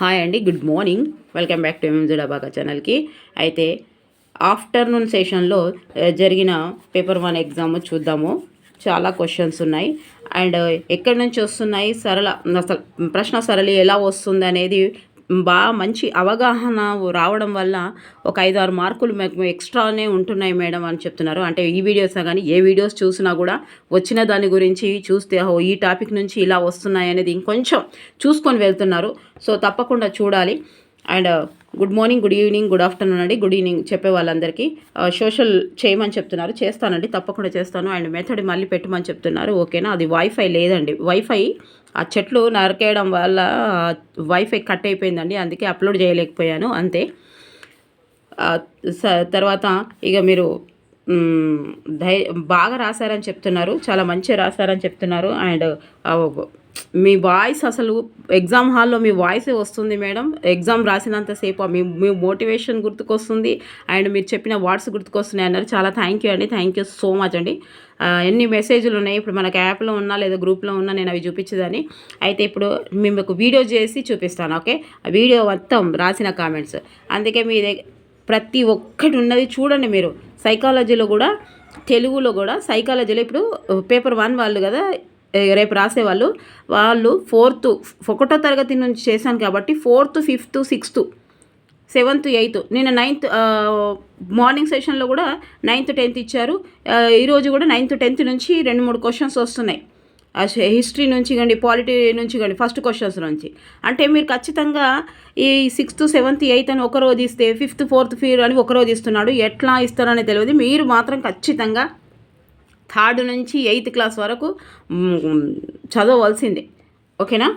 Hi అండి good morning welcome back to MMG Dubbaka ఛానల్కి అయితే ఆఫ్టర్నూన్ సెషన్లో uh, జరిగిన పేపర్ వన్ ఎగ్జామ్ చూద్దాము. చాలా క్వశ్చన్స్ ఉన్నాయి. అండ్ uh, ఎక్కడి నుంచి వస్తున్నాయి? సరళ అసలు ప్రశ్న సరళి ఎలా వస్తుంది అనేది బాగా మంచి అవగాహన రావడం వల్ల ఒక ఐదు ఆరు మార్కులు మీకు ఎక్స్ట్రానే ఉంటున్నాయి మేడం అని చెప్తున్నారు. అంటే ఈ వీడియోస్ కానీ ఏ వీడియోస్ చూసినా కూడా వచ్చిన దాని గురించి చూస్తే ఓ ఈ టాపిక్ నుంచి ఇలా వస్తున్నాయి అనేది ఇంకొంచెం చూసుకొని వెళ్తున్నారు. సో తప్పకుండా చూడాలి. And good morning good evening good afternoon అండి. గుడ్ ఈవినింగ్ చెప్పే వాళ్ళందరికీ. సోషల్ చేయమని చెప్తున్నారు. చేస్తానండి తప్పకుండా చేస్తాను. అండ్ మెథడ్ మళ్ళీ పెట్టమని చెప్తున్నారు. ఓకేనా? అది వైఫై లేదండి. వైఫై ఆ చెట్లు నరికేయడం వల్ల వైఫై కట్ అయిపోయిందండి అందుకే అప్లోడ్ చేయలేకపోయాను అంతే. స- తర్వాత ఇక మీరు ధై బాగా రాశారని చెప్తున్నారు చాలా మంచిగా రాశారని చెప్తున్నారు అండ్ మీ వాయిస్ అసలు ఎగ్జామ్ హాల్లో మీ వాయిసే వస్తుంది మేడం. ఎగ్జామ్ రాసినంతసేపు మీ మీ మోటివేషన్ గుర్తుకొస్తుంది అండ్ మీరు చెప్పిన వర్డ్స్ గుర్తుకొస్తున్నాయి అన్నారు. చాలా థ్యాంక్ యూ అండి. థ్యాంక్ యూ సో మచ్ అండి. ఎన్ని మెసేజ్లు ఉన్నాయి? ఇప్పుడు మనకు యాప్లో ఉన్నా లేదా గ్రూప్లో ఉన్నా నేను అవి చూపించేదాన్ని. అయితే ఇప్పుడు మేము ఒక వీడియో చేసి చూపిస్తాను ఓకే? వీడియో మొత్తం రాసిన కామెంట్స్. అందుకే మీ ప్రతి ఒక్కటి ఉన్నది చూడండి మీరు. సైకాలజీలో కూడా తెలుగులో కూడా సైకాలజీలో ఇప్పుడు పేపర్ వన్ వాళ్ళు కదా రేపు రాసేవాళ్ళు వాళ్ళు ఫోర్త్ ఒకటో తరగతి నుంచి చేశాను కాబట్టి fourth fifth sixth seventh eighth. నేను నైన్త్ మార్నింగ్ సెషన్లో కూడా నైన్త్ టెన్త్ ఇచ్చారు. ఈరోజు కూడా నైన్త్ టెన్త్ నుంచి రెండు మూడు క్వశ్చన్స్ వస్తున్నాయి. హిస్టరీ నుంచి కానీ పాలిటీ నుంచి కానీ ఫస్ట్ క్వశ్చన్స్ నుంచి. అంటే మీరు ఖచ్చితంగా ఈ సిక్స్త్ సెవెంత్ ఎయిత్ అని ఒక రోజు ఇస్తే ఫిఫ్త్ ఫోర్త్ ఫీర్ అని ఒక రోజు ఇస్తున్నాడు ఎట్లా ఇస్తారని తెలియదు. మీరు మాత్రం ఖచ్చితంగా థర్డ్ నుంచి ఎయిత్ క్లాస్ వరకు చదవవలసిందే. ఓకేనా?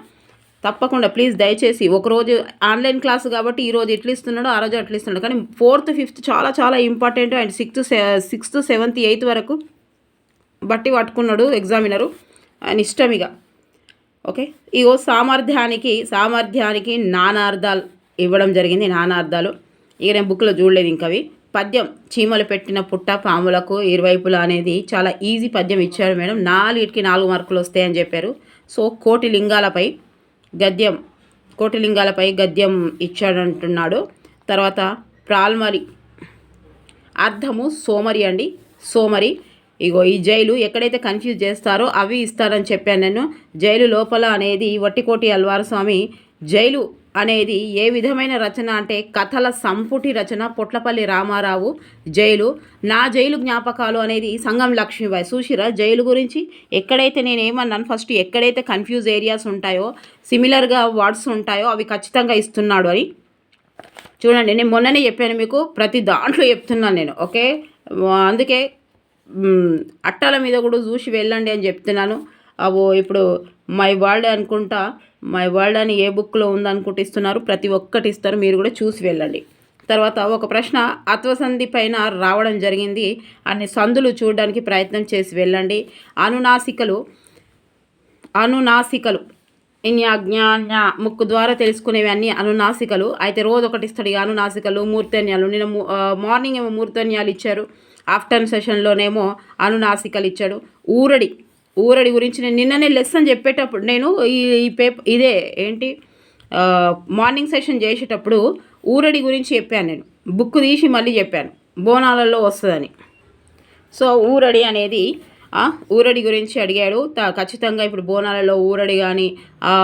తప్పకుండా ప్లీజ్ దయచేసి ఒకరోజు ఆన్లైన్ క్లాస్ కాబట్టి ఈరోజు ఎట్లా ఇస్తున్నాడో ఆ రోజు అట్లా ఇస్తున్నాడు కానీ ఫోర్త్ ఫిఫ్త్ చాలా చాలా important and sixth sixth seventh eighth వరకు బట్టి పట్టుకున్నాడు ఎగ్జామినరు. ఆయన ఇష్టం ఇక ఓకే? ఇగో సామర్థ్యానికి సామర్థ్యానికి నానార్థాలు ఇవ్వడం జరిగింది నానార్థాలు ఇక నేను బుక్లో చూడలేదు ఇంకవి. పద్యం చీమలు పెట్టిన పుట్ట పాములకు ఇరువైపులా అనేది చాలా ఈజీ పద్యం ఇచ్చారు మేడం. నాలుగిటికి నాలుగు మార్కులు వస్తాయని చెప్పారు. సో కోటి లింగాలపై గద్యం కోటి లింగాలపై గద్యం ఇచ్చాడంటున్నాడు. తర్వాత ప్రాల్మరి అర్థము సోమరి అండి. సోమరి ఇగో ఈ జైలు ఎక్కడైతే కన్ఫ్యూజ్ చేస్తారో అవి ఇస్తారని చెప్పాను నేను. జైలు లోపల అనేది వట్టికోటి అల్వారస్వామి జైలు అనేది ఏ విధమైన రచన అంటే కథల సంపుటి రచన పొట్లపల్లి రామారావు జైలు. నా జైలు జ్ఞాపకాలు అనేది సంగం లక్ష్మీబాయి చూసిరా జైలు గురించి ఎక్కడైతే నేను ఏమన్నాను ఫస్ట్ ఎక్కడైతే కన్ఫ్యూజ్ ఏరియాస్ ఉంటాయో సిమిలర్గా వర్డ్స్ ఉంటాయో అవి ఖచ్చితంగా ఇస్తున్నాడు అని. చూడండి నేను మొన్ననే చెప్పాను మీకు ప్రతి దాంట్లో చెప్తున్నాను నేను ఓకే? అందుకే అట్టల మీద కూడా చూసి వెళ్ళండి అని చెప్తున్నాను. అవో ఇప్పుడు మై వరల్డ్ అనుకుంటా మై వరల్డ్ అని ఏ బుక్లో ఉందనుకుంటూ ఇస్తున్నారు ప్రతి ఒక్కటి ఇస్తారు మీరు కూడా చూసి వెళ్ళండి. తర్వాత ఒక ప్రశ్న అత్వసంధి పైన రావడం జరిగింది అన్ని సందులు చూడడానికి ప్రయత్నం చేసి వెళ్ళండి. అనునాసికలు అనునాసికలు ఇన్యాజ్ఞాన్య ముక్కు ద్వారా తెలుసుకునేవి అన్ని అనునాసికలు. అయితే రోజు ఒకటి ఇస్తాడు అనునాసికలు మూర్తన్యాలు నేను మార్నింగ్ ఏమో మూర్తన్యాలు ఇచ్చారు ఆఫ్టర్నూన్ సెషన్లోనేమో అనునాసికలు ఇచ్చాడు. ఊరడి ఊరడి గురించి నేను నిన్ననే లెసన్ చెప్పేటప్పుడు నేను ఈ ఈ పేపర్ ఇదే ఏంటి మార్నింగ్ సెషన్ చేసేటప్పుడు ఊరడి గురించి చెప్పాను నేను. బుక్ తీసి మళ్ళీ చెప్పాను. బోనాలలో వస్తుందని. సో ఊరడి అనేది ఊరడి గురించి అడిగాడు. ఖచ్చితంగా ఇప్పుడు బోనాలలో ఊరడి కానీ ఆ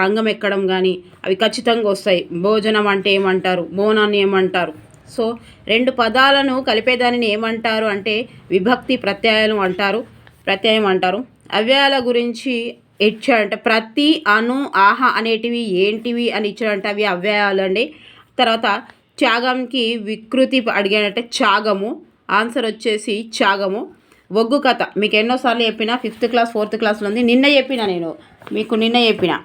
రంగం ఎక్కడం కానీ అవి ఖచ్చితంగా వస్తాయి. భోజనం అంటే ఏమంటారు? బోనాన్ని ఏమంటారు? సో రెండు పదాలను కలిపేదానిని ఏమంటారు అంటే విభక్తి ప్రత్యయాలు అంటారు. ప్రత్యయం అంటారు. అవ్యయాల గురించి ఇచ్చాడంటే ప్రతి అను ఆహ అనేటివి ఏంటివి అని ఇచ్చాడంటే అవి అవ్యయాలు అండి. తర్వాత త్యాగంకి వికృతి అడిగాడంటే త్యాగము. ఆన్సర్ వచ్చేసి త్యాగము. ఒగ్గు కథ. మీకు ఎన్నోసార్లు చెప్పిన ఫిఫ్త్ క్లాస్ ఫోర్త్ క్లాస్లో ఉంది. నిన్న చెప్పిన నేను. మీకు నిన్న చెప్పిన.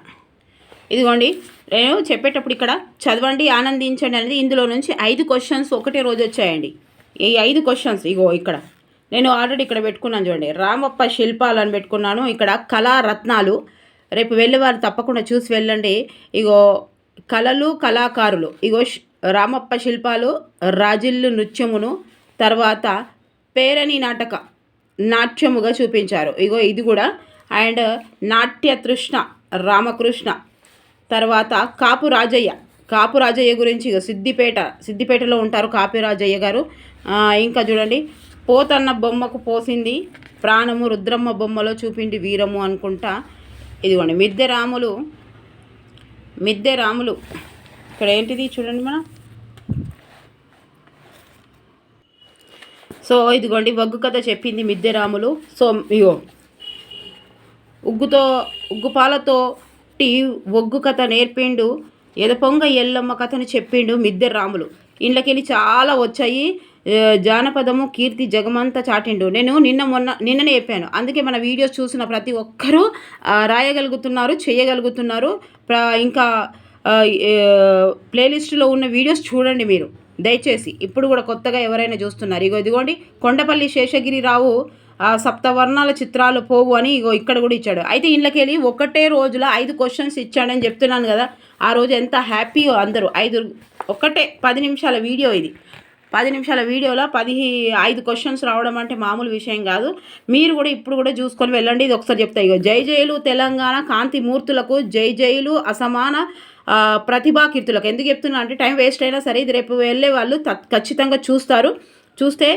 ఇదిగోండి నేను చెప్పేటప్పుడు ఇక్కడ చదవండి ఆనందించండి అనేది ఇందులో నుంచి ఐదు క్వశ్చన్స్ ఒకటే రోజు వచ్చాయండి. ఈ ఐదు క్వశ్చన్స్ ఇగో ఇక్కడ. నేను ఆల్రెడీ ఇక్కడ పెట్టుకున్నాను చూడండి. రామప్ప శిల్పాలు అని పెట్టుకున్నాను. ఇక్కడ కళారత్నాలు. రేపు వెళ్ళేవారు తప్పకుండా చూసి వెళ్ళండి. ఇగో కళలు కళాకారులు. ఇగో రామప్ప శిల్పాలు రాజిల్లు నృత్యమును తర్వాత పేరణి నాటక నాట్యముగా చూపించారు. ఇగో ఇది కూడా. అండ్ నాట్య తృష్ణ రామకృష్ణ. తర్వాత కాపు రాజయ్య. కాపు రాజయ్య గురించి ఇగో సిద్దిపేట సిద్దిపేటలో ఉంటారు కాపు రాజయ్య గారు. ఇంకా చూడండి. పోతన్న బొమ్మకు పోసింది. ప్రాణము రుద్రమ్మ బొమ్మలో చూపిండి వీరము అనుకుంటా. ఇదిగోండి మిద్దె రాములు మిద్దె రాములు. ఇక్కడ ఏంటిది చూడండి మనం సో ఇదిగోండి వగ్గు కథ చెప్పింది మిద్దె రాములు. సో ఇగో ఉగ్గుతో ఉగ్గుపాలతో టీ ఒగ్గు కథ నేర్పిండు. ఎదపొంగ ఎల్లమ్మ కథను చెప్పిండు మిద్దె రాములు. ఇండ్లకెళ్ళి చాలా వచ్చాయి. జానపదము కీర్తి జగమంతా చాటిండు. నేను నిన్న మొన్న నిన్ననే చెప్పాను. అందుకే మన వీడియోస్ చూసిన ప్రతి ఒక్కరూ రాయగలుగుతున్నారు చేయగలుగుతున్నారు. ప్ర- ఇంకా ప్లేలిస్టులో ఉన్న వీడియోస్ చూడండి మీరు. దయచేసి ఇప్పుడు కూడా కొత్తగా ఎవరైనా చూస్తున్నారు. ఇగో ఇదిగోండి కొండపల్లి శేషగిరిరావు రావు సప్తవర్ణాల చిత్రాలు పోవు అని ఇగో ఇక్కడ కూడా ఇచ్చాడు. అయితే ఇళ్ళకెళ్ళి ఒకటే రోజులో ఐదు క్వశ్చన్స్ ఇచ్చాడని చెప్తున్నాను కదా. ఆ రోజు ఎంత హ్యాపీగా అందరూ. ఐదు ఒకటే పది నిమిషాల వీడియో ఇది. పది నిమిషాల వీడియోలో పది ఐదు క్వశ్చన్స్ రావడం అంటే మామూలు విషయం కాదు. మీరు కూడా ఇప్పుడు కూడా చూసుకొని వెళ్ళండి. ఇది ఒకసారి చెప్తా ఇగో. జై జైలు తెలంగాణ కాంతి మూర్తులకు జై జైలు అసమాన ప్రతిభా ప్రతిభాకీర్తులకు ఎందుకు చెప్తున్నా అంటే టైం వేస్ట్ అయినా సరే ఇది రేపు వెళ్ళే వాళ్ళు ఖచ్చితంగా చూస్తారు. చూస్తే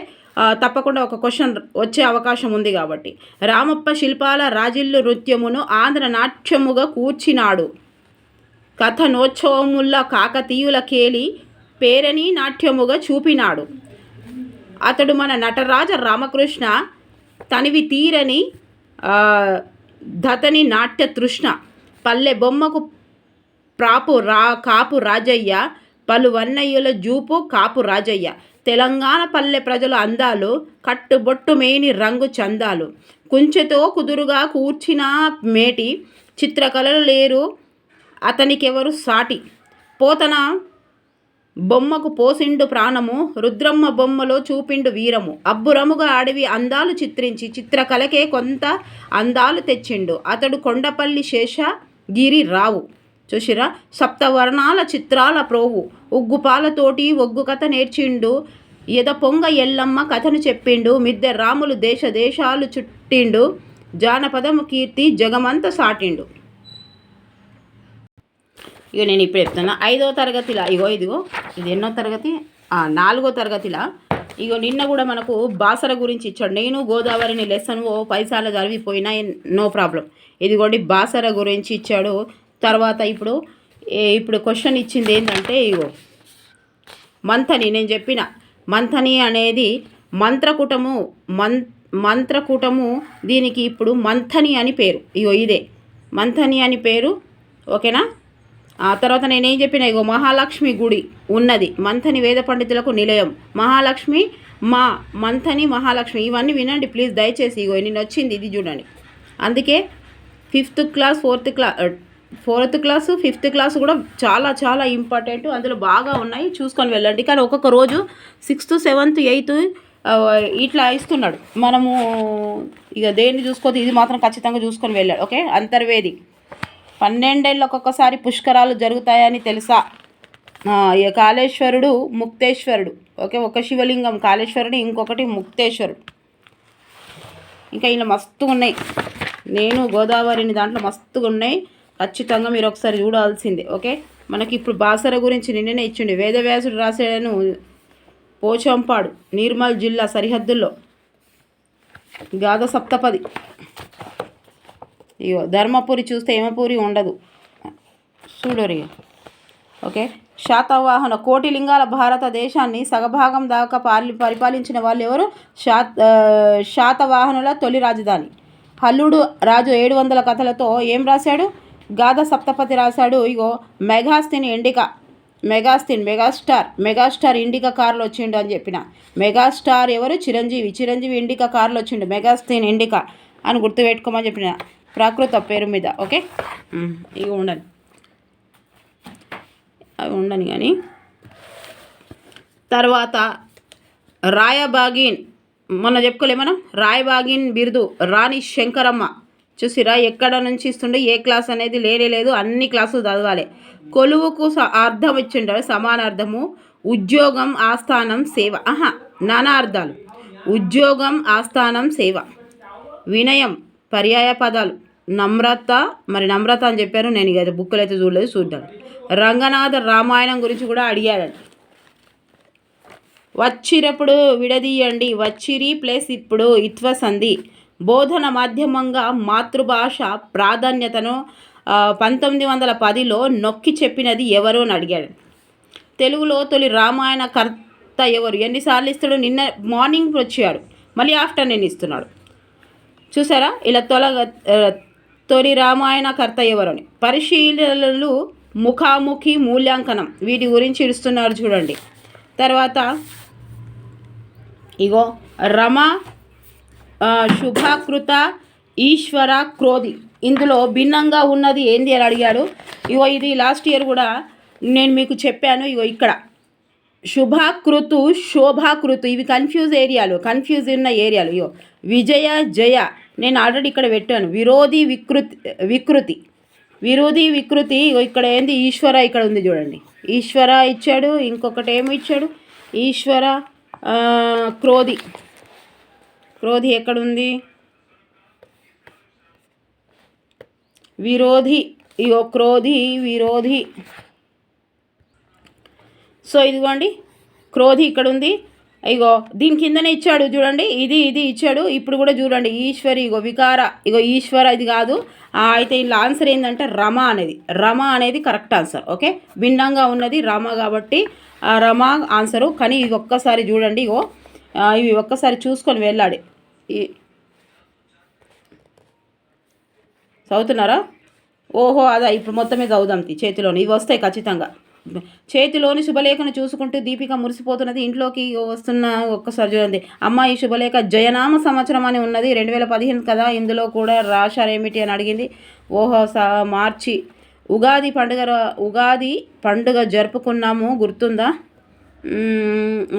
తప్పకుండా ఒక క్వశ్చన్ వచ్చే అవకాశం ఉంది కాబట్టి. రామప్ప శిల్పాల రాజిల్లు నృత్యమును ఆంధ్ర నాట్యముగా కూర్చినాడు. కథనోత్సవముల్ల కాకతీయుల కేలి పేరని నాట్యముగా చూపినాడు. అతడు మన నటరాజ రామకృష్ణ తనివి తీరని దతని నాట్య తృష్ణ పల్లె బొమ్మకు ప్రాపు రా కాపు రాజయ్య పలు వన్నయ్యుల జూపు కాపు రాజయ్య తెలంగాణ పల్లె ప్రజల అందాలు కట్టుబొట్టు మేని రంగు చందాలు కుంచెతో కుదురుగా కూర్చిన మేటి చిత్రకళలు లేరు అతనికెవరు సాటి పోతన బొమ్మకు పోసిండు ప్రాణము రుద్రమ్మ బొమ్మలో చూపిండు వీరము. అబ్బురముగా అడవి అందాలు చిత్రించి చిత్రకళకే కొంత అందాలు తెచ్చిండు. అతడు కొండపల్లి శేష గిరి రావు. చూసిరా? సప్తవర్ణాల చిత్రాల ప్రోవు. ఉగ్గుపాలతోటి ఒగ్గు కథ నేర్చిండు. పొంగ ఎల్లమ్మ కథను చెప్పిండు. మిద్దె రాములు దేశ దేశాలు చుట్టిండు. జానపదము కీర్తి జగమంత సాటిండు. ఇక నేను ఇప్పుడు చెప్తున్నా. ఐదో తరగతిలా ఇగో ఇదిగో ఇది ఎన్నో తరగతి? నాలుగో తరగతిలా. ఇగో నిన్న కూడా మనకు బాసర గురించి ఇచ్చాడు. నేను గోదావరిని లెసన్ ఓ పైసాల జరిగిపోయినా నో ప్రాబ్లం. ఇదిగోండి బాసర గురించి ఇచ్చాడు. తర్వాత ఇప్పుడు ఇప్పుడు క్వశ్చన్ ఇచ్చింది ఏంటంటే ఇగో మంథని నేను చెప్పిన. మంథని అనేది మంత్రకూటము మన్ మంత్రకూటము దీనికి ఇప్పుడు మంథని అని పేరు. ఇగో ఇదే. మంథని అని పేరు ఓకేనా? ఆ తర్వాత నేనేం చెప్పిన ఇగో మహాలక్ష్మి గుడి ఉన్నది. మంథని వేద పండితులకు నిలయం. మహాలక్ష్మి మా మంథని మహాలక్ష్మి ఇవన్నీ వినండి ప్లీజ్ దయచేసి ఇగో నేను వచ్చింది ఇది చూడండి. అందుకే fifth class fourth class fourth class fifth class కూడా చాలా చాలా ఇంపార్టెంట్. అందులో బాగా ఉన్నాయి చూసుకొని వెళ్ళండి. కానీ ఒక్కొక్క రోజు సిక్స్త్ సెవెంత్ ఎయిత్ ఇట్లా ఇస్తున్నాడు. మనము ఇక దేన్ని చూసుకోవద్దు ఇది మాత్రం ఖచ్చితంగా చూసుకొని వెళ్ళాడు ఓకే? అంతర్వేది. పన్నెండేళ్ళకి ఒక్కొక్కసారి పుష్కరాలు జరుగుతాయని తెలుసా? కాళేశ్వరుడు ముక్తేశ్వరుడు. ఓకే ఒక శివలింగం కాళేశ్వరుడు ఇంకొకటి ముక్తేశ్వరుడు. ఇంకా ఇలా మస్తుగా ఉన్నాయి. నేను గోదావరిని దాంట్లో మస్తుగా ఉన్నాయి. ఖచ్చితంగా మీరు ఒకసారి చూడాల్సిందే ఓకే? మనకి ఇప్పుడు బాసర గురించి నిన్ననే ఇచ్చిండి. వేదవ్యాసుడు రాసాడను పోచంపాడు నిర్మల్ జిల్లా సరిహద్దుల్లో. గాథ సప్తపది. ఇగో ధర్మపురి చూస్తే ఏమపురి ఉండదు. చూడరు ఓకే? శాతవాహన కోటి లింగాల భారతదేశాన్ని సగభాగం దాకా పాలి పరిపాలించిన వాళ్ళు ఎవరు? శాత శాతవాహనుల తొలి రాజధాని. హల్లుడు రాజు ఏడు వందల కథలతో ఏం రాశాడు? గాథ సప్తపతి రాశాడు. ఇగో Megasthenes Indica Megasthenes megastar megastar Indica కార్లో వచ్చిండు అని చెప్పిన. మెగాస్టార్ ఎవరు? చిరంజీవి చిరంజీవి ఇండికా కార్లో వచ్చిండు. మెగాస్థిన్ ఇండికా అని గుర్తుపెట్టుకోమని చెప్పిన. ప్రాకృత పేరు మీద ఓకే? ఇక ఉండండి అవి ఉండని కానీ. తర్వాత రాయబాగిన్ మొన్న చెప్పుకోలే మనం? రాయబాగిన్ బిరుదు రాణి శంకరమ్మ. చూసిరా ఎక్కడ నుంచి ఇస్తుండే ఏ క్లాస్ అనేది లేనే లేదు అన్ని క్లాసులు చదవాలి. కొలువుకు స- అర్థం ఇచ్చిండారు సమానార్థము. ఉద్యోగం ఆస్థానం సేవ. ఆహా నానా అర్థాలు. ఉద్యోగం ఆస్థానం సేవ. వినయం పర్యాయ పదాలు. నమ్రత మరి నమ్రత అని చెప్పారు నేను ఇక అయితే బుక్కులు అయితే చూడలేదు చూద్దాం. రంగనాథ రామాయణం గురించి కూడా అడిగాడు వచ్చినప్పుడు విడదీయండి వచ్చిరి ప్లస్ ఇప్పుడు ఇత్వ సంధి బోధన మాధ్యమంగా మాతృభాష ప్రాధాన్యతను పంతొమ్మిది వందల పదిలో నొక్కి చెప్పినది ఎవరు అని అడిగాడు. తెలుగులో తొలి రామాయణ కర్త ఎవరు? ఎన్నిసార్లు ఇస్తాడు నిన్న మార్నింగ్ వచ్చాడు. మళ్ళీ ఆఫ్టర్నూన్ ఇస్తున్నాడు. చూసారా? ఇలా తొల తొలి రామాయణ కర్త ఎవరని. పరిశీలనలు ముఖాముఖి మూల్యాంకనం. వీటి గురించి ఇస్తున్నారు చూడండి. తర్వాత ఇగో రమ శుభకృత శుభాకృత ఈశ్వర క్రోధి. ఇందులో భిన్నంగా ఉన్నది ఏంది అని అడిగాడు. ఇగో ఇది లాస్ట్ ఇయర్ కూడా నేను మీకు చెప్పాను ఇగో ఇక్కడ. శుభాకృతు శోభాకృతు. ఇవి కన్ఫ్యూజ్ ఏరియాలు కన్ఫ్యూజ్ ఉన్న ఏరియాలు. ఇగో విజయ జయ. నేను ఆల్రెడీ ఇక్కడ పెట్టాను. విరోధి వికృతి వికృతి. విరోధి వికృతి. ఇగో ఇక్కడ ఏంది? ఈశ్వర ఇక్కడ ఉంది చూడండి. ఈశ్వర ఇచ్చాడు ఇంకొకటి ఏమి ఇచ్చాడు? ఈశ్వర క్రోధి. క్రోధి ఎక్కడుంది విరోధి. ఇగో క్రోధి విరోధి. సో ఇదిగోండి క్రోధి ఇక్కడ ఉంది ఇగో దీని కిందనే ఇచ్చాడు చూడండి. ఇది ఇది ఇచ్చాడు. ఇప్పుడు కూడా చూడండి ఈశ్వరి ఇగో వికార ఇగో ఈశ్వర ఇది కాదు. అయితే ఇలా ఆన్సర్ ఏంటంటే రమ అనేది. రమ అనేది కరెక్ట్ ఆన్సర్ ఓకే? భిన్నంగా ఉన్నది రమ కాబట్టి ఆ రమ ఆన్సరు కానీ ఇది ఒక్కసారి చూడండి ఇగో ఇవి ఒక్కసారి చూసుకొని వెళ్ళాడు ఈ చదువుతున్నారా? ఓహో అదా ఇప్పుడు మొత్తం మీద చదువుదాం చేతిలోని. ఇవి వస్తాయి ఖచ్చితంగా. చేతిలోని శుభలేఖను చూసుకుంటూ దీపిక మురిసిపోతున్నది. ఇంట్లోకి వస్తున్న ఒక్కసారి చూడండి. అమ్మ ఈ శుభలేఖ జయనామ సంవత్సరం అని ఉన్నది. రెండు వేల పదిహేను కదా ఇందులో కూడా రాశారేమిటి అని అడిగింది. ఓహో సా మార్చి. ఉగాది పండుగ ఉగాది పండుగ జరుపుకున్నాము గుర్తుందా?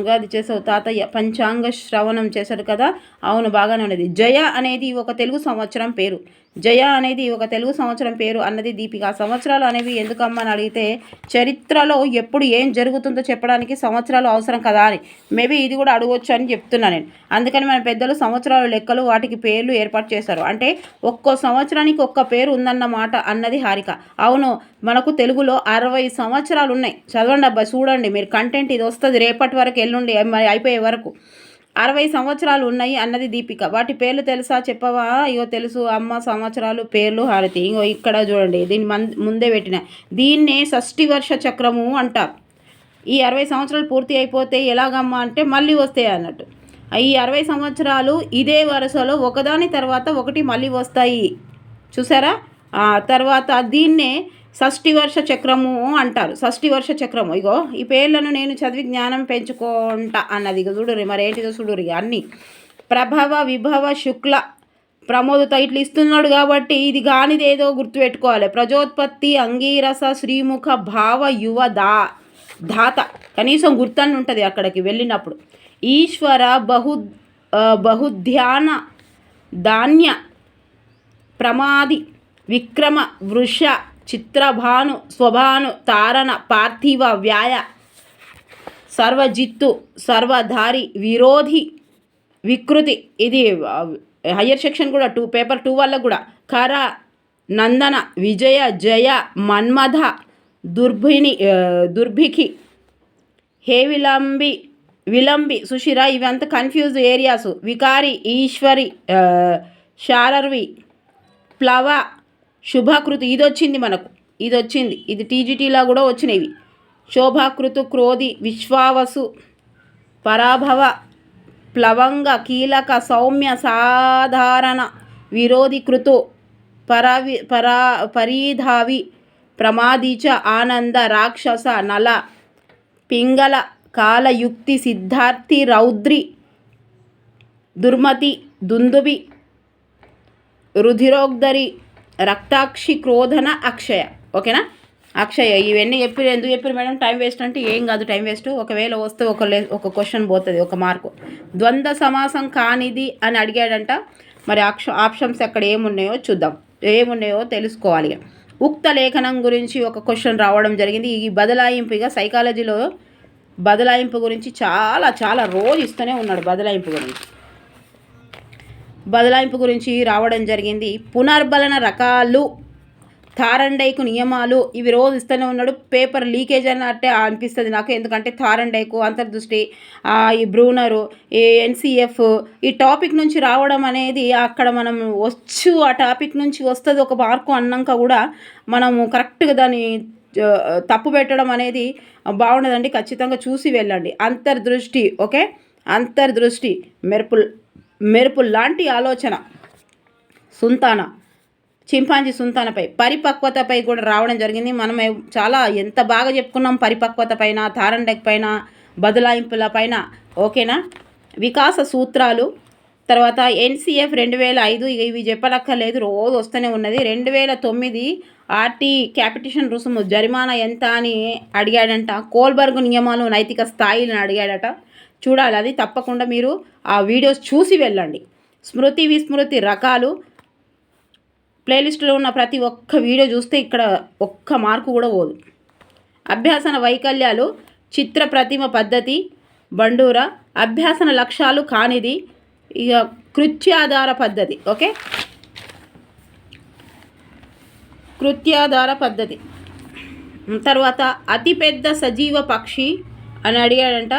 ఉగాది చేసావు తాతయ్య. పంచాంగ శ్రవణం చేశాడు కదా. అవును బాగానే ఉన్నది. జయ అనేది ఒక తెలుగు సంవత్సరం పేరు. జయ అనేది ఒక తెలుగు సంవత్సరం పేరు అన్నది దీపిక. సంవత్సరాలు అనేవి ఎందుకమ్మా అని అడిగితే చరిత్రలో ఎప్పుడు ఏం జరుగుతుందో చెప్పడానికి సంవత్సరాలు అవసరం కదా అని. మేబీ ఇది కూడా అడగవచ్చు అని చెప్తున్నా నేను. అందుకని మన పెద్దలు సంవత్సరాలు లెక్కలు వాటికి పేర్లు ఏర్పాటు చేశారు. అంటే ఒక్కో సంవత్సరానికి ఒక్క పేరు ఉందన్నమాట అన్నది హారిక. అవును మనకు తెలుగులో అరవై సంవత్సరాలు ఉన్నాయి. చదవండి అబ్బాయి చూడండి. మీరు కంటెంట్ ఇది వస్తుంది రేపటి వరకు ఎల్లుండి మరి అయిపోయే వరకు. అరవై సంవత్సరాలు ఉన్నాయి అన్నది దీపిక. వాటి పేర్లు తెలుసా చెప్పవా? ఇగో తెలుసు అమ్మ సంవత్సరాలు పేర్లు హారతి. ఇగో ఇక్కడ చూడండి దీన్ని మన్ ముందే పెట్టిన. దీన్నే షష్ఠి వర్ష చక్రము అంటారు. ఈ అరవై సంవత్సరాలు పూర్తి అయిపోతే ఎలాగమ్మా అంటే మళ్ళీ వస్తాయి అన్నట్టు. ఈ అరవై సంవత్సరాలు ఇదే వరుసలో ఒకదాని తర్వాత ఒకటి మళ్ళీ వస్తాయి. చూసారా? తర్వాత దీన్నే షష్ఠి వర్ష చక్రము అంటారు. షష్ఠి వర్ష చక్రము. ఇగో ఈ పేర్లను నేను చదివి జ్ఞానం పెంచుకుంటా అన్నది. ఇక చూడురి మరేంటిదో చూడురి అన్ని. ప్రభవ విభవ శుక్ల ప్రమోదత ఇట్లా ఇస్తున్నాడు కాబట్టి ఇది కానిది ఏదో గుర్తుపెట్టుకోవాలి. ప్రజోత్పత్తి అంగీరస శ్రీముఖ భావ యువ దా దాత కనీసం గుర్తని ఉంటుంది అక్కడికి వెళ్ళినప్పుడు. ఈశ్వర బహు బహుధ్యాన ధాన్య ప్రమాది విక్రమ వృష చిత్రభాను స్వభాను తారణ పార్థివ వ్యాయ సర్వజిత్తు సర్వధారి విరోధి వికృతి. ఇది హయ్యర్ సెక్షన్ కూడా టూ పేపర్ టూ వల్ల కూడా. కర నందన విజయ జయ మన్మథ దుర్భిణి దుర్భిఖి హే విలంబి విలంబి సుషిర ఇవంతా కన్ఫ్యూజ్ ఏరియాస్ వికారి ఈశ్వరి ఆ, శారర్వి ప్లవ శుభకృతి. ఇది వచ్చింది మనకు ఇది వచ్చింది ఇది టీజీటీలో కూడా వచ్చినవి. శోభాకృతు క్రోధి విశ్వావసు పరాభవ ప్లవంగ కీలక సౌమ్య సాధారణ విరోధి కృతు పరావి పరా పరీధావి ప్రమాదీచ ఆనంద రాక్షస నల పింగళ కాలయుక్తి సిద్ధార్థి రౌద్రి దుర్మతి దుందుబి రుధిరోగ్ధరి రక్తాక్షి క్రోధన అక్షయ. ఓకేనా? అక్షయ ఇవన్నీ చెప్పి ఎందుకు చెప్పారు మేడం? టైం వేస్ట్ అంటే ఏం కాదు టైం వేస్ట్. ఒకవేళ వస్తే ఒక లే ఒక క్వశ్చన్ పోతుంది ఒక మార్కు. ద్వంద్వ సమాసం కానిది అని అడిగాడంట. మరి ఆక్ష ఆప్షన్స్ అక్కడ ఏమున్నాయో చూద్దాం. ఏమున్నాయో తెలుసుకోవాలి. ఉక్త లేఖనం గురించి ఒక క్వశ్చన్ రావడం జరిగింది. ఈ బదలాయింపుగా సైకాలజీలో బదలాయింపు గురించి చాలా చాలా రోజు ఇస్తూనే ఉన్నాడు బదలాయింపు గురించి. బదలాయింపు గురించి రావడం జరిగింది. పునర్బలన రకాలు థారండైకు నియమాలు ఇవి రోజు ఇస్తూనే ఉన్నాడు. పేపర్ లీకేజ్ అన్నట్టే అనిపిస్తుంది నాకు. ఎందుకంటే థారండైకు అంతర్దృష్టి ఈ బ్రూనరు ఈ ఎన్సిఎఫ్ ఈ టాపిక్ నుంచి రావడం అనేది అక్కడ మనం వచ్చు. ఆ టాపిక్ నుంచి వస్తుంది ఒక మార్కు అన్నాక కూడా మనము కరెక్ట్గా దాన్ని తప్పు పెట్టడం అనేది బాగుండదండి. ఖచ్చితంగా చూసి వెళ్ళండి. అంతర్దృష్టి ఓకే? అంతర్దృష్టి మెరుపుల్ మెరుపు లాంటి ఆలోచన. సుంతాన. చింపాంజీ సుంతానపై. పరిపక్వతపై కూడా రావడం జరిగింది. మనం చాలా ఎంత బాగా చెప్పుకున్నాం పరిపక్వత పైన తారండెక్ పైన బదలాయింపుల పైన ఓకేనా? వికాస సూత్రాలు. తర్వాత ఎన్సిఎఫ్ రెండు వేల ఐదు ఇవి చెప్పనక్కర్లేదు. రోజు వస్తూనే ఉన్నది. రెండు వేల తొమ్మిది ఆర్టీ క్యాపిటేషన్ రుసుము జరిమానా ఎంత అని అడిగాడంట. కోల్బర్గ్ నియమాలు నైతిక స్థాయిలను అడిగాడట. చూడాలి. అది తప్పకుండా మీరు ఆ వీడియోస్ చూసి వెళ్ళండి. స్మృతి విస్మృతి రకాలు. ప్లేలిస్టులో ఉన్న ప్రతి ఒక్క వీడియో చూస్తే ఇక్కడ ఒక్క మార్కు కూడా పోదు. అభ్యాసన వైకల్యాలు చిత్ర ప్రతిమ పద్ధతి బండూర అభ్యాసన లక్ష్యాలు కానిది ఇక కృత్యాధార పద్ధతి ఓకే? కృత్యాధార పద్ధతి. తర్వాత అతిపెద్ద సజీవ పక్షి అని అడిగాడంట.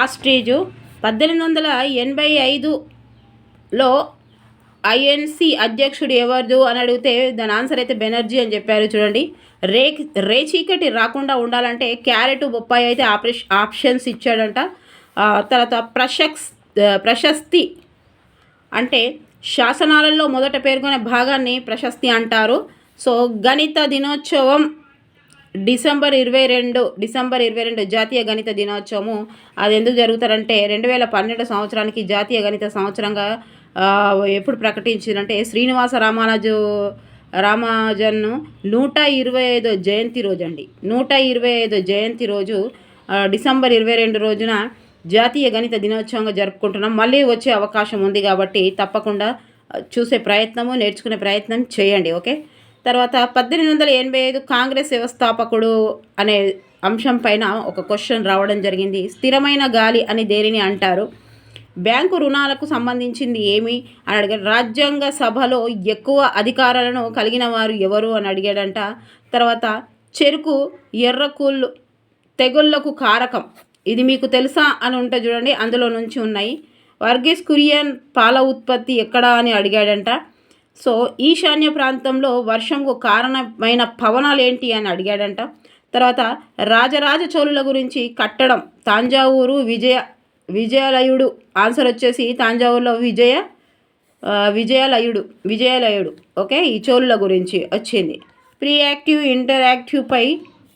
ఆస్ట్రేజు పద్దెనిమిది వందల ఎనభై ఐదులో ఐఎన్సి అధ్యక్షుడు ఎవరు అని అడిగితే దాని ఆన్సర్ అయితే బెనర్జీ అని చెప్పారు చూడండి. రే రే చీకటి రాకుండా ఉండాలంటే క్యారెట్ బొప్పాయి అయితే ఆపరేషన్ ఆప్షన్స్ ఇచ్చాడంట. తర్వాత ప్రశక్స్ ప్రశస్తి అంటే శాసనాలలో మొదట పేర్కొనే భాగాన్ని ప్రశస్తి అంటారు. సో గణిత దినోత్సవం డిసెంబర్ ఇరవై రెండు డిసెంబర్ ఇరవై రెండు జాతీయ గణిత దినోత్సవము. అది ఎందుకు జరుగుతారంటే రెండు వేల పన్నెండు సంవత్సరానికి జాతీయ గణిత సంవత్సరంగా ఎప్పుడు ప్రకటించిందంటే శ్రీనివాస రామానుజు రామాజన్ను నూట ఇరవై ఐదో జయంతి రోజు అండి నూట ఇరవై ఐదో జయంతి రోజు డిసెంబర్ ఇరవై రెండు రోజున జాతీయ గణిత దినోత్సవంగా జరుపుకుంటున్నాం. మళ్ళీ వచ్చే అవకాశం ఉంది కాబట్టి తప్పకుండా చూసే ప్రయత్నము నేర్చుకునే ప్రయత్నం చేయండి ఓకే? తర్వాత పద్దెనిమిది వందల ఎనభై ఐదు కాంగ్రెస్ వ్యవస్థాపకుడు అనే అంశం పైన ఒక క్వశ్చన్ రావడం జరిగింది. స్థిరమైన గాలి అని దేనిని అంటారు? బ్యాంకు రుణాలకు సంబంధించింది ఏమి? అని అడిగాడు. రాజ్యాంగ సభలో ఎక్కువ అధికారాలను కలిగిన వారు ఎవరు అని అడిగాడంట. తర్వాత చెరుకు ఎర్రకూళ్ళు తెగుళ్ళకు కారకం. ఇది మీకు తెలుసా అని ఉంటే చూడండి. అందులో నుంచి ఉన్నాయి. వర్గీస్ కురియన్ పాల ఉత్పత్తి ఎక్కడా అని అడిగాడంట. సో ఈశాన్య ప్రాంతంలో వర్షంకు కారణమైన పవనాలు ఏంటి అని అడిగాడంట. తర్వాత రాజరాజ చోళుల గురించి కట్టడం తాంజావూరు విజయ విజయాలయుడు ఆన్సర్ వచ్చేసి తాంజావూరులో విజయ విజయాలయుడు విజయాలయుడు ఓకే? ఈ చోళుల గురించి వచ్చింది. ప్రీ యాక్టివ్ ఇంటరాక్టివ్పై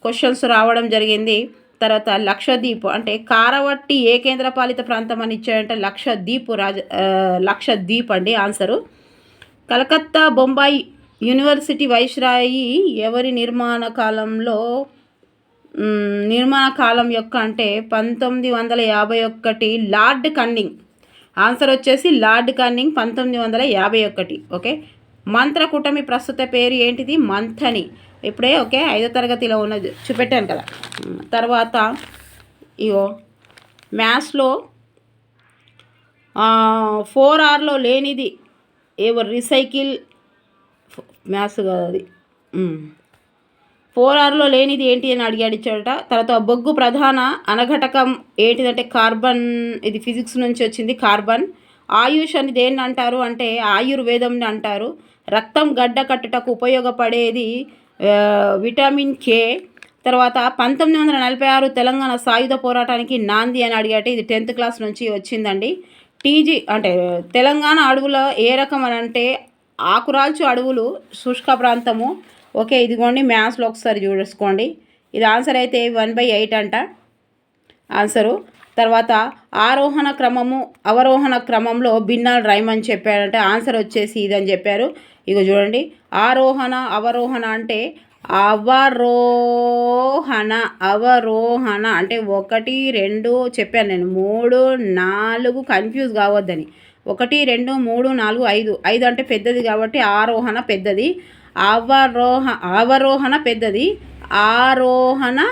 క్వశ్చన్స్ రావడం జరిగింది. తర్వాత లక్షద్వీప్ అంటే కారవట్టి ఏ కేంద్రపాలిత ప్రాంతం అని ఇచ్చాడంటే లక్షద్వీప్ రాజ లక్షద్వీప్ అండి answer. Calcutta Bombay university viceroy ఎవరి నిర్మాణ కాలంలో నిర్మాణ కాలం యొక్క అంటే పంతొమ్మిది వందల యాభై ఒకటి లార్డ్ కన్నింగ్. ఆన్సర్ వచ్చేసి లార్డ్ కన్నింగ్ పంతొమ్మిది వందల యాభై ఒకటి ఓకే? మంత్రకూటమి ప్రస్తుత పేరు ఏంటిది? మంథని. ఇప్పుడే ఓకే ఐదో తరగతిలో ఉన్నది. చూపెట్టాను కదా. తర్వాత ఇగో మ్యాథ్స్లో ఫోర్ ఆర్లో లేనిది ఏవో రీసైకిల్ మ్యాథ్స్ కాదు అది. ఫోర్ ఆర్లో లేనిది ఏంటి అని అడిగాడు ఇచ్చాడట తర్వాత బొగ్గు ప్రధాన అనఘటకం ఏంటిదంటే కార్బన్ ఇది ఫిజిక్స్ నుంచి వచ్చింది కార్బన్. ఆయుష్ అని దేన్ని అంటారు? అంటే ఆయుర్వేదంని అంటారు. రక్తం గడ్డ కట్టుటకు ఉపయోగపడేది విటమిన్ కే. తర్వాత పంతొమ్మిది వందల నలభై ఆరు తెలంగాణ సాయుధ పోరాటానికి నాంది అని అడిగాట. ఇది టెన్త్ క్లాస్ నుంచి వచ్చిందండి. టీజీ అంటే తెలంగాణ అడవుల ఏ రకం అని అంటే ఆకురాల్చు అడవులు శుష్క ప్రాంతము. ఓకే ఇదిగోండి మ్యాథ్స్లో ఒకసారి చూసుకోండి. ఇది ఆన్సర్ అయితే వన్ బై ఎయిట్ అంట. ఆన్సరు. తర్వాత ఆరోహణ క్రమము అవరోహణ క్రమంలో భిన్నాలు అని చెప్పారంటే ఆన్సర్ వచ్చేసి ఇదని చెప్పారు. ఇక చూడండి. ఆరోహణ అవరోహణ అంటే అవరోహణ అవరోహణ అంటే ఒకటి రెండు చెప్పాను నేను. మూడు నాలుగు కన్ఫ్యూజ్ కావద్దని. ఒకటి రెండు మూడు నాలుగు ఐదు. ఐదు అంటే పెద్దది కాబట్టి ఆరోహణ పెద్దది. అవరోహ అవరోహణ పెద్దది. ఆరోహణ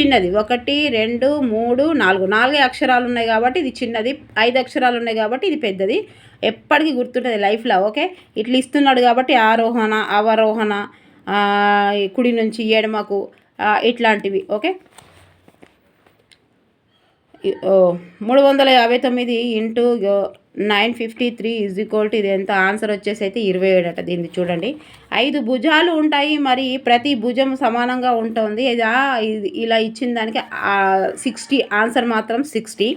చిన్నది. ఒకటి రెండు మూడు నాలుగు. నాలుగే అక్షరాలు ఉన్నాయి కాబట్టి ఇది చిన్నది. ఐదు అక్షరాలు ఉన్నాయి కాబట్టి ఇది పెద్దది. ఎప్పటికీ గుర్తుంటుంది లైఫ్లో ఓకే? ఇట్లా ఇస్తున్నాడు కాబట్టి ఆరోహణ అవరోహణ. కుడి నుంచి ఎడమకు ఇట్లాంటివి ఓకే? మూడు వందల యాభై తొమ్మిది into nine fifty three is equal to ఇది ఎంత? ఆన్సర్ వచ్చేసి అయితే ఇరవై ఏడు అట దీన్ని చూడండి. ఐదు భుజాలు ఉంటాయి మరి ప్రతి భుజం సమానంగా ఉంటుంది. ఇది ఇలా ఇచ్చిన దానికి సిక్స్టీ ఆన్సర్ మాత్రం సిక్స్టీ.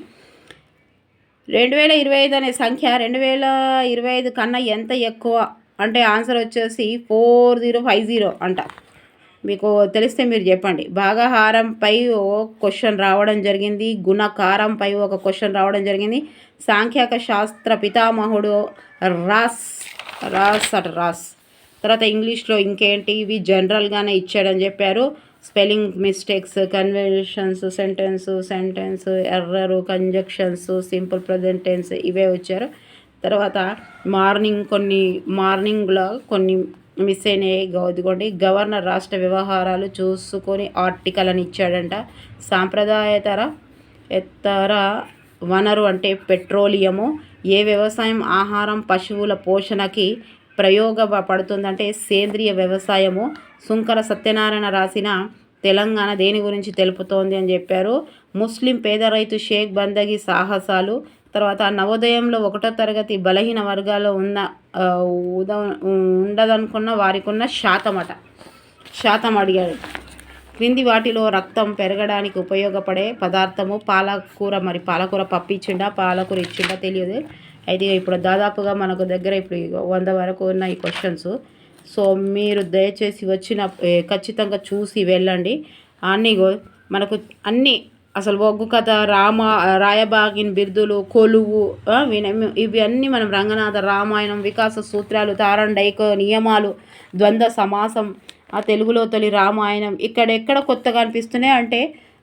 రెండు వేల ఇరవై ఐదు అనే సంఖ్య రెండు వేల ఇరవై ఐదు కన్నా ఎంత ఎక్కువ? అంటే ఆన్సర్ వచ్చేసి ఫోర్ జీరో ఫైవ్ జీరో అంట. మీకు తెలిస్తే మీరు చెప్పండి. భాగహారంపై ఓ క్వశ్చన్ రావడం జరిగింది. గుణకారంపై ఒక క్వశ్చన్ రావడం జరిగింది. సాంఖ్యక శాస్త్ర పితామహుడు రాస్ రాస్ అట రాస్. తర్వాత ఇంగ్లీష్లో ఇంకేంటి? ఇవి జనరల్గానే ఇచ్చాడని చెప్పారు. Spelling mistakes conventions sentence sentence error conjunctions simple present tense ఇవే వచ్చారు. తర్వాత మార్నింగ్ కొన్ని మార్నింగ్లో కొన్ని మిస్ అయినాయి. ఇదిగోండి గవర్నర్ రాష్ట్ర వ్యవహారాలు చూసుకొని ఆర్టికల్ అని ఇచ్చాడంట. సాంప్రదాయతర ఎత్తర వనరు అంటే పెట్రోలియము. ఏ వ్యవసాయం ఆహారం పశువుల పోషణకి ప్రయోగపడుతుందంటే సేంద్రియ వ్యవసాయము. సుంకర సత్యనారాయణ రాసిన తెలంగాణ దేని గురించి తెలుపుతోంది అని చెప్పారు. ముస్లిం పేద రైతు షేక్ బందగి సాహసాలు. తర్వాత నవోదయంలో ఒకటో తరగతి బలహీన వర్గాల్లో ఉన్న ఉద ఉండదనుకున్న వారికి ఉన్న శాతం అట శాతం అడిగాడు. క్రింది వాటిలో రక్తం పెరగడానికి ఉపయోగపడే పదార్థము పాలకూర మరి పాలకూర పప్పు ఇచ్చిండా పాలకూర ఇచ్చిండా తెలియదు. అయితే ఇప్పుడు దాదాపుగా మనకు దగ్గర ఇప్పుడు వంద వరకు ఉన్న ఈ క్వశ్చన్స్ సో మీరు దయచేసి వచ్చిన ఖచ్చితంగా చూసి వెళ్ళండి. అన్నీ మనకు అన్నీ అసలు ఒగ్గు కథ రామ రాయబాగిన్ బిరుదులు కొలువు ఆ, విన- మనం రంగనాథ రామాయణం వికాస సూత్రాలు తారండైక నియమాలు ద్వంద్వ సమాసం ఆ తెలుగులో తొలి రామాయణం ఇక్కడెక్కడ కొత్తగా అనిపిస్తున్నాయి అంటే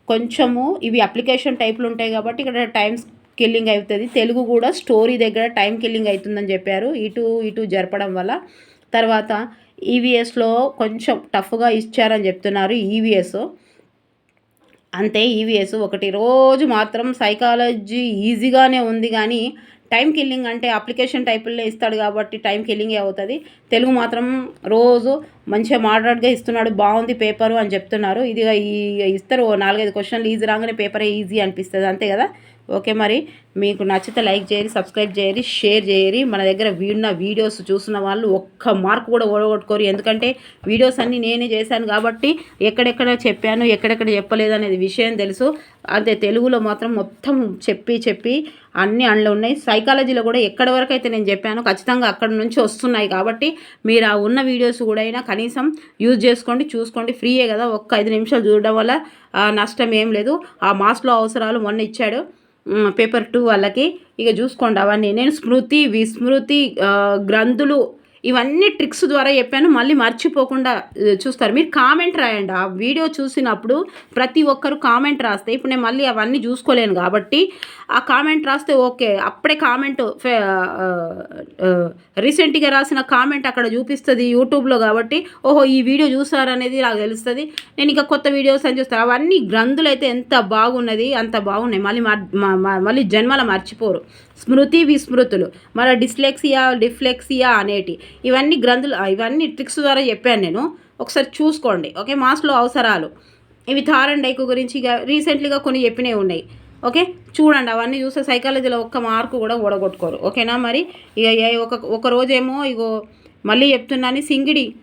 కొంచెము ఇవి అప్లికేషన్ టైప్లు ఉంటాయి కాబట్టి ఇక్కడ టైం కిల్లింగ్ అవుతుంది. తెలుగు కూడా స్టోరీ దగ్గర టైం కిల్లింగ్ అవుతుందని చెప్పారు. ఇటు ఇటు జరపడం వల్ల. తర్వాత ఈవీఎస్లో కొంచెం టఫ్గా ఇచ్చారని చెప్తున్నారు ఈవీఎస్ అంతే ఈవీఎస్ ఒకటి. రోజు మాత్రం సైకాలజీ ఈజీగానే ఉంది కానీ టైం కిల్లింగ్ అంటే అప్లికేషన్ టైపుల్లో ఇస్తాడు కాబట్టి టైం కిల్లింగే అవుతుంది. తెలుగు మాత్రం రోజు మంచిగా మోడరేట్గా ఇస్తున్నాడు బాగుంది పేపరు అని చెప్తున్నారు. ఇది ఈ ఇస్తారు ఓ నాలుగైదు క్వశ్చన్లు ఈజీ రాగానే పేపరే ఈజీ అనిపిస్తుంది అంతే కదా? ఓకే మరి మీకు నచ్చితే లైక్ చేయరి సబ్స్క్రైబ్ చేయరి షేర్ చేయరి మన దగ్గర ఉన్న వీడియోస్ చూసిన వాళ్ళు ఒక్క మార్క్ కూడా ఓడగొట్టుకోరు. ఎందుకంటే వీడియోస్ అన్నీ నేనే చేశాను కాబట్టి ఎక్కడెక్కడ చెప్పాను ఎక్కడెక్కడ చెప్పలేదు అనేది విషయం తెలుసు. అంతే తెలుగులో మాత్రం మొత్తం చెప్పి చెప్పి అన్ని అండ్లు ఉన్నాయి. సైకాలజీలో కూడా ఎక్కడి వరకు అయితే నేను చెప్పాను ఖచ్చితంగా అక్కడ నుంచి వస్తున్నాయి కాబట్టి మీరు ఆ ఉన్న వీడియోస్ కూడా అయినా కనీసం యూజ్ చేసుకోండి చూసుకోండి. ఫ్రీయే కదా ఒక్క ఐదు నిమిషాలు చూడడం వల్ల నష్టం ఏం లేదు. ఆ మాస్లో అవసరాలు మొన్న ఇచ్చాడు. పేపర్ టూ వాళ్ళకి. ఇక చూసుకోండి అవన్నీ. నేను స్మృతి విస్మృతి గ్రంథులు ఇవన్నీ ట్రిక్స్ ద్వారా చెప్పాను. మళ్ళీ మర్చిపోకుండా చూస్తారు. మీరు కామెంట్ రాయండి. ఆ వీడియో చూసినప్పుడు ప్రతి ఒక్కరు కామెంట్ రాస్తే ఇప్పుడు నేను మళ్ళీ అవన్నీ చూసుకోలేను కాబట్టి ఆ కామెంట్ రాస్తే ఓకే. అప్పుడే కామెంట్ రీసెంట్గా రాసిన కామెంట్ అక్కడ చూపిస్తుంది యూట్యూబ్లో కాబట్టి ఓహో ఈ వీడియో చూసారనేది నాకు తెలుస్తుంది. నేను ఇంకా కొత్త వీడియోస్ అని చూస్తాను. అవన్నీ గ్రంథులు అయితే ఎంత బాగున్నది అంత బాగున్నాయి. మళ్ళీ మ- మళ్ళీ జన్మల మర్చిపోరు. స్మృతి విస్మృతులు. మన డిస్లెక్సియా డిఫ్లెక్సియా అనేటి ఇవన్నీ గ్రంథులు ఇవన్నీ ట్రిక్స్ ద్వారా చెప్పాను నేను. ఒకసారి చూసుకోండి. ఓకే? మాస్లో అవసరాలు. ఇవి థార్ అండ్ డైకు గురించి ఇక రీసెంట్లీగా కొన్ని చెప్పినవి ఉన్నాయి. ఓకే? చూడండి. అవన్నీ చూస్తే సైకాలజీలో ఒక్క మార్కు కూడా ఓడగొట్టుకోరు ఓకేనా మరి? ఇక ఒక ఒక రోజేమో ఇగో మళ్ళీ చెప్తున్నాను సింగిడి.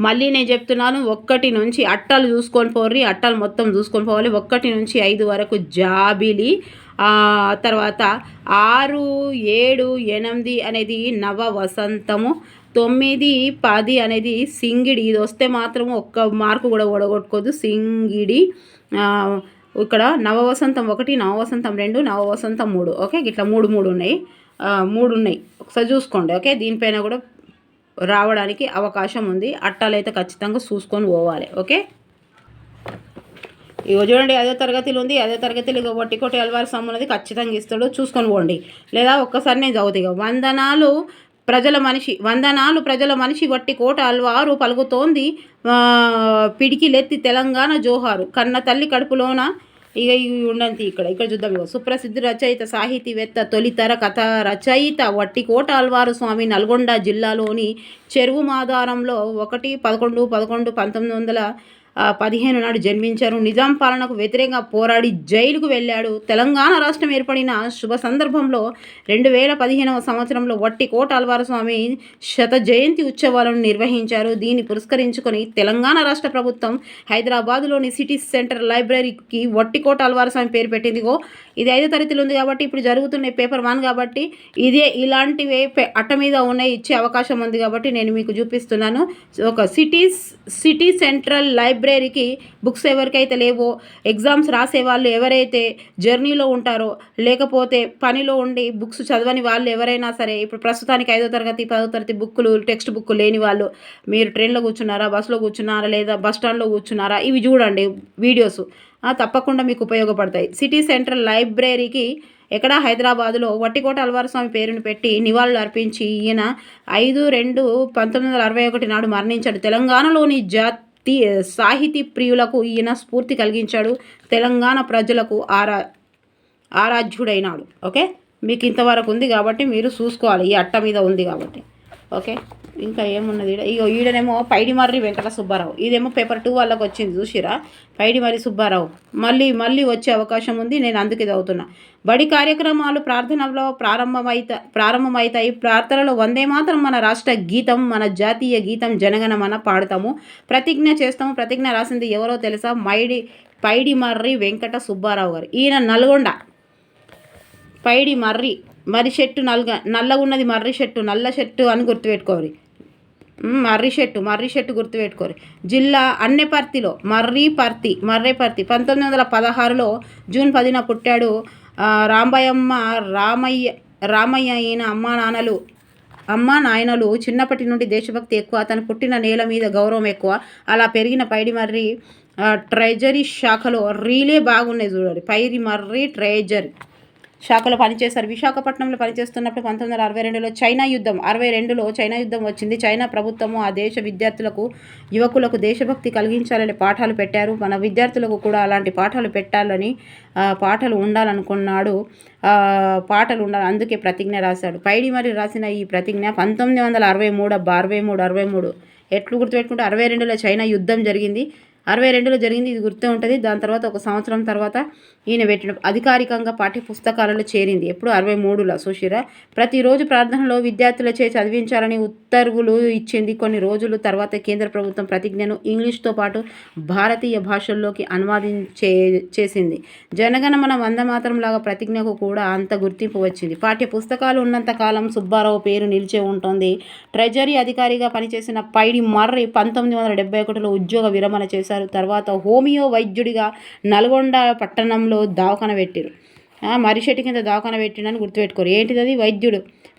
మళ్ళీ నేను చెప్తున్నాను ఒక్కటి నుంచి అట్టలు చూసుకొని పోర్రి అట్టలు మొత్తం చూసుకొని పోవాలి. ఒక్కటి నుంచి ఐదు వరకు జాబిలి తర్వాత ఆరు ఏడు ఎనిమిది అనేది నవ వసంతము తొమ్మిది పది అనేది సింగిడి. ఇది వస్తే మాత్రం ఒక్క మార్కు కూడా ఓడగొట్టుకోదు. సింగిడి ఇక్కడ ఇక్కడ నవవసంతం ఒకటి నవవసంతం రెండు నవవసంతం మూడు. ఓకే? ఇట్లా మూడు మూడు ఉన్నాయి. మూడు ఉన్నాయి. ఒకసారి చూసుకోండి. ఓకే? దీనిపైన కూడా రావడానికి అవకాశం ఉంది. అట్టాలైతే ఖచ్చితంగా చూసుకొని పోవాలి. ఓకే? ఇగో చూడండి అదే తరగతిలో ఉంది అదే తరగతిలో ఇక వట్టి కొట్టి అల్వారు అనేది ఖచ్చితంగా ఇస్తాడు. చూసుకొని పోండి. లేదా ఒక్కసారి నేను చదువుతా వందనాలు ప్రజల మనిషి వందనాలు ప్రజల మనిషి వట్టి కోట అల్వారు పలుకుతోంది పిడికిలెత్తి తెలంగాణ జోహారు. కన్న తల్లి కడుపులోన ఇక ఇవి ఉండంతి ఇక్కడ ఇక్కడ చూద్దాం ఇక సుప్రసిద్ధ రచయిత సాహితీవేత్త తొలితర కథ రచయిత వట్టికోట అల్వారు స్వామి నల్గొండ జిల్లాలోని చెరువు మాదారంలో ఒకటి పదకొండు పదకొండు పంతొమ్మిది వందల పదిహేను నాడు జన్మించారు. నిజాం పాలనకు వ్యతిరేకంగా పోరాడి జైలుకు వెళ్ళాడు. తెలంగాణ రాష్ట్రం ఏర్పడిన శుభ సందర్భంలో రెండు వేల పదిహేనవ సంవత్సరంలో వట్టి కోట అల్వారస్వామి శత జయంతి ఉత్సవాలను నిర్వహించారు. దీన్ని పురస్కరించుకొని తెలంగాణ రాష్ట్ర ప్రభుత్వం హైదరాబాద్లోని సిటీ సెంటర్ లైబ్రరీకి వట్టికోట అల్వారస్వామి పేరు పెట్టిందిగో ఇది ఐదో తరగతిలో ఉంది కాబట్టి ఇప్పుడు జరుగుతున్న పేపర్ వన్ కాబట్టి ఇదే ఇలాంటివే అట్ట మీద ఉన్నాయి ఇచ్చే అవకాశం ఉంది కాబట్టి నేను మీకు చూపిస్తున్నాను. ఒక సిటీస్ సిటీ సెంట్రల్ లైబ్రరీకి బుక్స్ ఎవరికైతే లేవో ఎగ్జామ్స్ రాసే వాళ్ళు ఎవరైతే జర్నీలో ఉంటారో లేకపోతే పనిలో ఉండి బుక్స్ చదవని వాళ్ళు ఎవరైనా సరే ఇప్పుడు ప్రస్తుతానికి ఐదో తరగతి పదో తరగతి బుక్కులు టెక్స్ట్ బుక్ లేని వాళ్ళు మీరు ట్రైన్లో కూర్చున్నారా బస్సులో కూర్చున్నారా లేదా బస్ స్టాండ్లో కూర్చున్నారా ఇవి చూడండి వీడియోస్. తప్పకుండా మీకు ఉపయోగపడతాయి. సిటీ సెంట్రల్ లైబ్రరీకి ఎక్కడ హైదరాబాదులో వట్టికోట అల్వారు స్వామి పేరును పెట్టి నివాళులు అర్పించి ఈయన ఐదు రెండు పంతొమ్మిది వందల అరవై ఒకటి నాడు మరణించాడు. తెలంగాణలోని జాతి సాహితీ ప్రియులకు ఈయన స్ఫూర్తి కలిగించాడు. తెలంగాణ ప్రజలకు ఆరా ఆరాధ్యుడైనాడు. ఓకే? మీకు ఇంతవరకు ఉంది కాబట్టి మీరు చూసుకోవాలి. ఈ అట్ట మీద ఉంది కాబట్టి. ఓకే? ఇంకా ఏమున్నది ఈడ? ఇగో ఈడనేమో పైడిమర్రి వెంకట సుబ్బారావు. ఇదేమో పేపర్ టూ వాళ్ళకి వచ్చింది చూసిరా పైడిమర్రి సుబ్బారావు. మళ్ళీ మళ్ళీ వచ్చే అవకాశం ఉంది నేను అందుకే చదువుతున్నా. బడి కార్యక్రమాలు ప్రార్థనలో ప్రారంభమైత ప్రారంభమవుతాయి ప్రార్థనలో వందే మాత్రం మన రాష్ట్ర గీతం మన జాతీయ గీతం జనగణమన పాడతాము. ప్రతిజ్ఞ చేస్తాము. ప్రతిజ్ఞ రాసింది ఎవరో తెలుసా? మైడి పైడిమర్రి వెంకట సుబ్బారావు గారు. ఈయన నల్గొండ. పైడి మర్రి మర్రి చెట్టు నల్గ నల్లగున్నది మర్రి చెట్టు నల్ల చెట్టు అని గుర్తుపెట్టుకోవాలి. మర్రి చెట్టు మర్రి చెట్టు గుర్తుపెట్టుకోరు. జిల్లా అన్నెపర్తిలో మర్రి పర్తి మర్రేపర్తి పంతొమ్మిది వందల పదహారులో జూన్ పదిన పుట్టాడు రాంబయ్యమ్మ రామయ్య రామయ్య అయిన అమ్మ నాన్నలు అమ్మ నాయనలు చిన్నప్పటి నుండి దేశభక్తి ఎక్కువ. అతను పుట్టిన నేల మీద గౌరవం ఎక్కువ. అలా పెరిగిన పైడి మర్రి ట్రెజరీ శాఖలో రీలే బాగున్నాయి చూడండి. పైరి మర్రి ట్రెజరీ. శాఖలో పనిచేశారు. విశాఖపట్నంలో పనిచేస్తున్నప్పుడు పంతొమ్మిది వందల అరవై రెండులో చైనా యుద్ధం అరవై రెండులో చైనా యుద్ధం వచ్చింది. చైనా ప్రభుత్వము ఆ దేశ విద్యార్థులకు యువకులకు దేశభక్తి కలిగించాలని పాఠాలు పెట్టారు. మన విద్యార్థులకు కూడా అలాంటి పాఠాలు పెట్టాలని పాటలు ఉండాలనుకున్నాడు. పాటలు ఉండాలి అందుకే ప్రతిజ్ఞ రాశాడు. పైడి మరి రాసిన ఈ ప్రతిజ్ఞ పంతొమ్మిది వందల అరవై మూడు అబ్బా అరవై మూడు అరవై మూడు. ఎట్లు గుర్తుపెట్టుకుంటే అరవై రెండులో చైనా యుద్ధం జరిగింది. అరవై రెండులో జరిగింది ఇది గుర్తే ఉంటుంది. దాని తర్వాత ఒక సంవత్సరం తర్వాత ఈయన పెట్టిన అధికారికంగా పాఠ్య పుస్తకాలలో చేరింది. ఎప్పుడు? అరవై మూడులో. సుశీర ప్రతిరోజు ప్రార్థనలో విద్యార్థులచే చదివించాలని ఉత్తర్వులు ఇచ్చింది. కొన్ని రోజుల తర్వాత కేంద్ర ప్రభుత్వం ప్రతిజ్ఞను ఇంగ్లీష్తో పాటు భారతీయ భాషల్లోకి అనువాదించే చేసింది. జనగణమన వంద మాత్రం లాగా ప్రతిజ్ఞకు కూడా అంత గుర్తింపు వచ్చింది. పాఠ్య పుస్తకాలు ఉన్నంత కాలం సుబ్బారావు పేరు నిలిచే ఉంటుంది. ట్రెజరీ అధికారిగా పనిచేసిన పైడి మర్రి పంతొమ్మిది వందల డెబ్బై ఒకటిలో ఉద్యోగ విరమణ చేశారు. తర్వాత హోమియో వైద్యుడిగా నల్గొండ పట్టణంలో దవాఖాన పెట్టారు. ఆ, చెట్టు కింద దవాఖాన పెట్టిండని గుర్తుపెట్టుకోరు. ఏంటిది అది వైద్యుడు.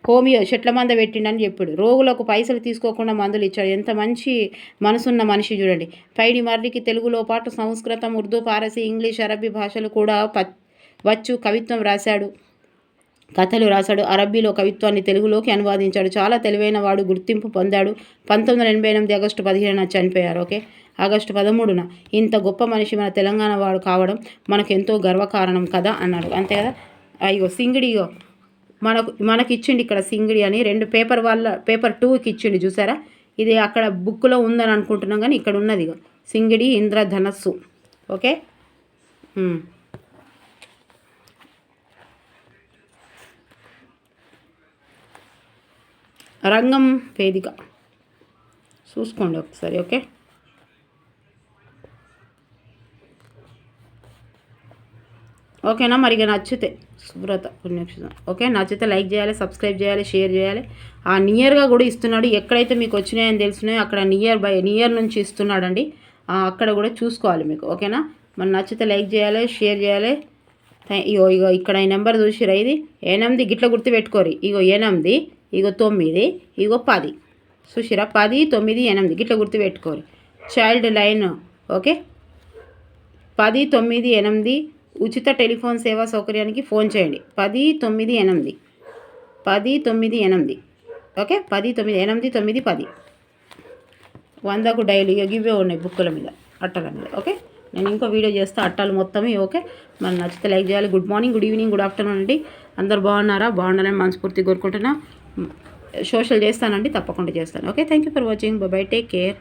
హోమియో చెట్ల మంద పెట్టిండని చెప్పాడు. రోగులకు పైసలు తీసుకోకుండా మందులు ఇచ్చాడు. ఎంత మంచి మనసున్న మనిషి చూడండి. పైడి మర్రికి తెలుగులో పాటు సంస్కృతం ఉర్దూ పారసీ ఇంగ్లీష్ అరబీ భాషలు కూడా ప వచ్చు కవిత్వం రాశాడు. కథలు రాశాడు. అరబ్బీలో కవిత్వాన్ని తెలుగులోకి అనువాదించాడు. చాలా తెలివైన వాడు గుర్తింపు పొందాడు. పంతొమ్మిది వందల ఎనభై ఎనిమిది ఆగస్టు పదిహేనున చనిపోయారు. ఓకే? ఆగస్టు పదమూడున ఇంత గొప్ప మనిషి మన తెలంగాణ వాడు కావడం మనకు ఎంతో గర్వకారణం కదా అన్నాడు. అంతే కదా? అయ్యో సింగిడిగో మనకు మనకిచ్చిండు ఇక్కడ సింగిడి అని రెండు పేపర్ వాళ్ళ పేపర్ టూకి ఇచ్చిండు చూసారా? ఇది అక్కడ బుక్లో ఉందని అనుకుంటున్నాం కానీ ఇక్కడ ఉన్నది ఇగో. సింగిడి ఇంద్రధనస్సు ఓకే? రంగం వేదిక. చూసుకోండి ఒకసారి ఓకే? ఓకేనా? మరి ఇక నచ్చితే సుబ్రత పుణ్యక్షితం ఓకే? నచ్చితే లైక్ చేయాలి సబ్స్క్రైబ్ చేయాలి షేర్ చేయాలి. ఆ నియర్గా కూడా ఇస్తున్నాడు. ఎక్కడైతే మీకు వచ్చినాయని తెలిసినాయో అక్కడ నియర్ బై నియర్ నుంచి ఇస్తున్నాడండి. అక్కడ కూడా చూసుకోవాలి మీకు. ఓకేనా? మరి నచ్చితే లైక్ చేయాలి షేర్ చేయాలి. ఇగో ఇగో ఇక్కడ ఈ నెంబర్ చూసిరా ఇది? ఎనిమిది గిట్ల గుర్తు పెట్టుకోరి. ఇగో ఎనిమిది ఇగో తొమ్మిది ఇగో పది. చూసిరా? పది తొమ్మిది ఎనిమిది గిట్ల గుర్తు పెట్టుకోరి. Child line okay? పది తొమ్మిది ఎనిమిది ఉచిత టెలిఫోన్ సేవా సౌకర్యానికి ఫోన్ చేయండి. పది తొమ్మిది ఎనిమిది. పది తొమ్మిది ఎనిమిది. ఓకే? పది తొమ్మిది ఎనిమిది తొమ్మిది పది. వందకు డైలీ ఇవే ఉన్నాయి బుక్కుల మీద అట్టల మీద. ఓకే? నేను ఇంకో వీడియో చేస్తా అట్టాలు మొత్తమే ఓకే? మరి నచ్చితే లైక్ చేయాలి. Good morning good evening good afternoon అండి. అందరు బాగున్నారా? బాగున్నారని మనస్ఫూర్తి కోరుకుంటున్నా. సోషల్ చేస్తానండి తప్పకుండా చేస్తాను. Okay? Thank you for watching. Bye take care.